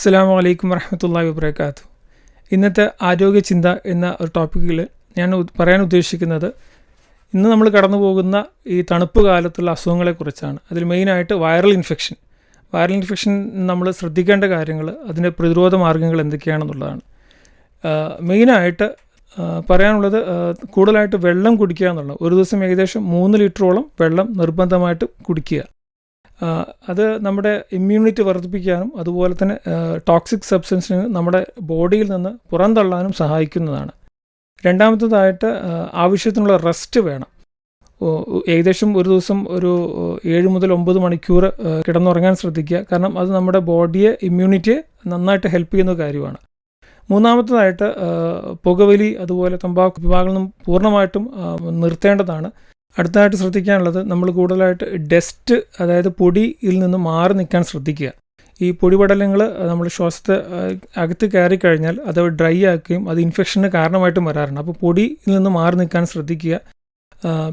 അസ്സാം വലൈക്കും വറഹമത്തല്ലാ വബർക്കാത്തു ഇന്നത്തെ ആരോഗ്യ ചിന്ത എന്ന ഒരു ടോപ്പിക്കിൽ ഞാൻ പറയാൻ ഉദ്ദേശിക്കുന്നത് ഇന്ന് നമ്മൾ കടന്നു പോകുന്ന ഈ തണുപ്പ് കാലത്തുള്ള അസുഖങ്ങളെക്കുറിച്ചാണ്. അതിൽ മെയിനായിട്ട് വൈറൽ ഇൻഫെക്ഷൻ വൈറൽ ഇൻഫെക്ഷൻ നമ്മൾ ശ്രദ്ധിക്കേണ്ട കാര്യങ്ങൾ അതിന്റെ പ്രതിരോധ മാർഗങ്ങൾ എന്തൊക്കെയാണെന്നുള്ളതാണ്. മെയിനായിട്ട് പറയാനുള്ളത് കൂടുതലായിട്ട് വെള്ളം കുടിക്കുക എന്നുള്ളത് ഒരു ദിവസം ഏകദേശം മൂന്ന് ലിറ്ററോളം വെള്ളം നിർബന്ധമായിട്ട് കുടിക്കുക. അത് നമ്മുടെ ഇമ്മ്യൂണിറ്റി വർദ്ധിപ്പിക്കാനും അതുപോലെ തന്നെ ടോക്സിക് സബ്സ്റ്റൻസിന് നമ്മുടെ ബോഡിയിൽ നിന്ന് പുറന്തള്ളാനും സഹായിക്കുന്നതാണ്. രണ്ടാമത്തേതായിട്ട് ആവശ്യത്തിനുള്ള റെസ്റ്റ് വേണം. ഏകദേശം ഒരു ദിവസം ഒരു ഏഴ് മുതൽ ഒമ്പത് മണിക്കൂർ കിടന്നുറങ്ങാൻ ശ്രദ്ധിക്കുക. കാരണം അത് നമ്മുടെ ബോഡിയെ ഇമ്മ്യൂണിറ്റിയെ നന്നായിട്ട് ഹെൽപ്പ് ചെയ്യുന്ന കാര്യമാണ്. മൂന്നാമത്തതായിട്ട് പുകവലി അതുപോലെ തമ്പാക്കു വിഭാഗങ്ങളും പൂർണമായിട്ടും നിർത്തേണ്ടതാണ്. അടുത്തതായിട്ട് ശ്രദ്ധിക്കാനുള്ളത് നമ്മൾ കൂടുതലായിട്ട് ഡസ്റ്റ് അതായത് പൊടിയിൽ നിന്ന് മാറി നിൽക്കാൻ ശ്രദ്ധിക്കുക. ഈ പൊടിപടലങ്ങൾ നമ്മൾ ശ്വാസത്തെ അകത്ത് കയറി കഴിഞ്ഞാൽ അത് ഡ്രൈ ആക്കുകയും അത് ഇൻഫെക്ഷന് കാരണമായിട്ടും വരാറുണ്ട്. അപ്പോൾ പൊടിയിൽ നിന്ന് മാറി നിൽക്കാൻ ശ്രദ്ധിക്കുക.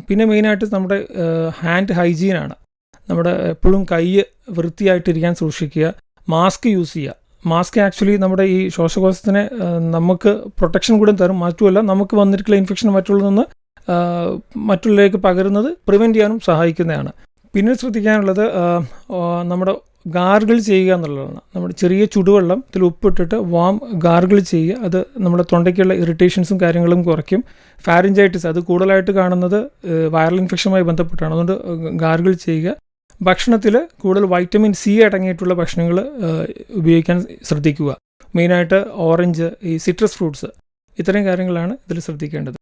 പിന്നെ മെയിനായിട്ട് നമ്മുടെ ഹാൻഡ് ഹൈജീനാണ് നമ്മുടെ എപ്പോഴും കൈ വൃത്തിയായിട്ടിരിക്കാൻ സൂക്ഷിക്കുക. മാസ്ക് യൂസ് ചെയ്യുക. മാസ്ക് ആക്ച്വലി നമ്മുടെ ഈ ശ്വാസകോശത്തിനെ നമുക്ക് പ്രൊട്ടക്ഷൻ കൂടെ തരും. മറ്റുമല്ല നമുക്ക് വന്നിട്ടുള്ള ഇൻഫെക്ഷൻ മറ്റുള്ളതെന്ന് മറ്റുള്ളവരിലേക്ക് പകരുന്നത് പ്രിവെന്റ് ചെയ്യാനും സഹായിക്കുന്നതാണ്. പിന്നെ ശ്രദ്ധിക്കാനുള്ളത് നമ്മുടെ ഗാർഗിൾ ചെയ്യുക എന്നുള്ളതാണ്. നമ്മുടെ ചെറിയ ചുടുവെള്ളം ഇതിൽ ഉപ്പിട്ടിട്ട് വാം ഗാർഗിൾ ചെയ്യുക. അത് നമ്മുടെ തൊണ്ടയ്ക്കുള്ള ഇറിറ്റേഷൻസും കാര്യങ്ങളും കുറയ്ക്കും. ഫാരിഞ്ചൈറ്റിസ് അത് കൂടുതലായിട്ട് കാണുന്നത് വൈറൽ ഇൻഫെക്ഷനുമായി ബന്ധപ്പെട്ടാണ്. അതുകൊണ്ട് ഗാർഗിൾ ചെയ്യുക. ഭക്ഷണത്തിൽ കൂടുതൽ വൈറ്റമിൻ സി അടങ്ങിയിട്ടുള്ള ഭക്ഷണങ്ങൾ ഉപയോഗിക്കാൻ ശ്രദ്ധിക്കുക. മെയിനായിട്ട് ഓറഞ്ച് ഈ സിട്രസ് ഫ്രൂട്ട്സ് ഇത്രയും കാര്യങ്ങളാണ് ഇതിൽ ശ്രദ്ധിക്കേണ്ടത്.